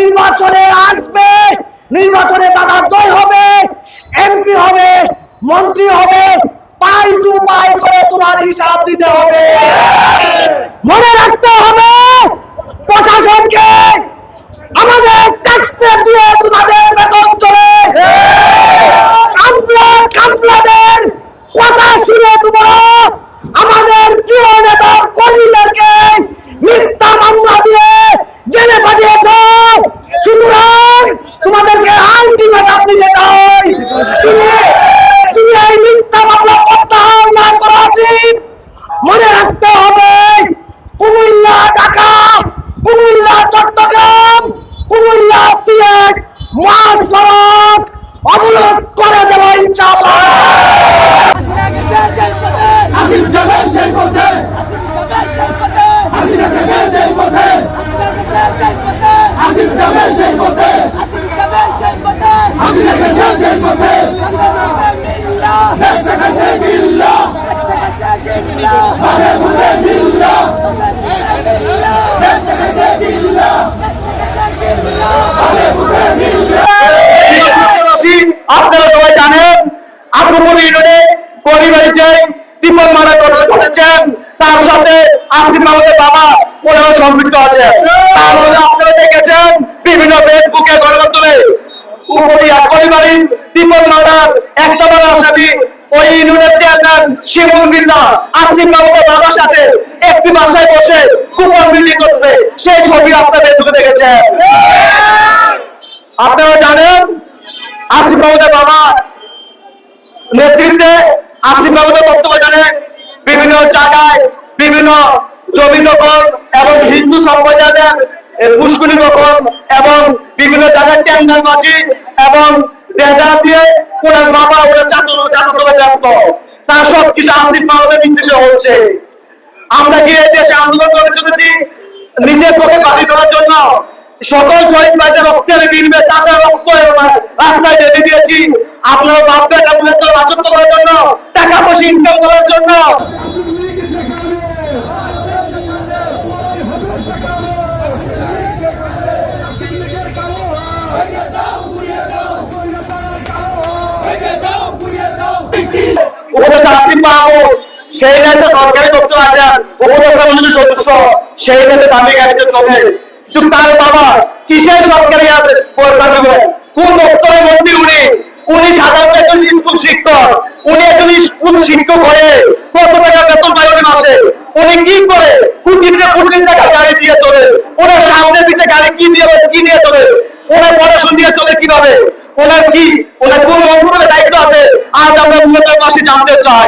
নির্বাচনে আসবে। নির্বাচনে দাদা জয় হবে। এমপি হবে, মন্ত্রী হবে, পাই টু পাই করে তোমার হিসাব দিতে হবে। মনে রাখতে হবে প্রশাসনকে। আমাদের করা মনে রাখতে হবে কুমিল্লা ঢাকা কুমিল্লা চট্টগ্রাম কুমিল্লা সিলেট মহাসড়ক অবরোধ তার সাথে আসিফ মাহমুদের বাবা ওনারা সম্পৃক্ত আছে। তাহলে আপনারা দেখেছেন, বিভিন্ন ফেসবুকে বাবার সাথে একটি বাসায় বসে কুপন বিলি করছে। সেই ছবি আপনারা ফেসবুকে দেখেছেন। আপনারা জানেন আসিফ মাহমুদের বাবা নেতৃত্বে আসিফ মাহমুদের বক্তব্য জানে বিভিন্ন জায়গায় বিভিন্ন জমি দখল এবং হিন্দু সম্প্রদায়ের মুশকুলি দখল এবং বিভিন্ন জায়গায় টেন্ডারবাজি এবং ডেজা দিয়ে ওনার বাবা ওনার চাকর চাকর ব্যস্ত। তার সব কিছু আসিফ মাহমুদের নির্দেশে হচ্ছে আমরা কি দেশে আন্দোলন করে চলেছি? নিজের পক্ষে বাড়ি করার জন্য সকল শহীদ ভাইদের রক্তের বিনিময়ে তাজা রক্ত রাস্তায় বেঁধে দিয়েছি। আপনারা ভাববেন আপনাদের রাজত্ব করার জন্য টাকা পয়সা ইনকাম করার জন্য। সেই সরকারি পরিচালনা করেন? কোন দপ্তরের মন্ত্রী উনি উনি সাধারণত একজন স্কুল শিক্ষক উনি একজন স্কুল শিক্ষক হয়ে কত টাকা বেতন পায় উনি মাসে উনি কি করে? কোটি টাকা কোটি টাকা গাড়ি দিয়ে চলে। ওনার সামনে পিছে গাড়ি কি দিয়ে কি নিয়ে চলে? ওনার পড়াশোনা দিয়ে চলে কীভাবে? ওনার কি? ওনার কোন মন্ত্রণালয়ের দায়িত্ব আছে? আজ আমরা উন্নত পাশে জানতে চাই।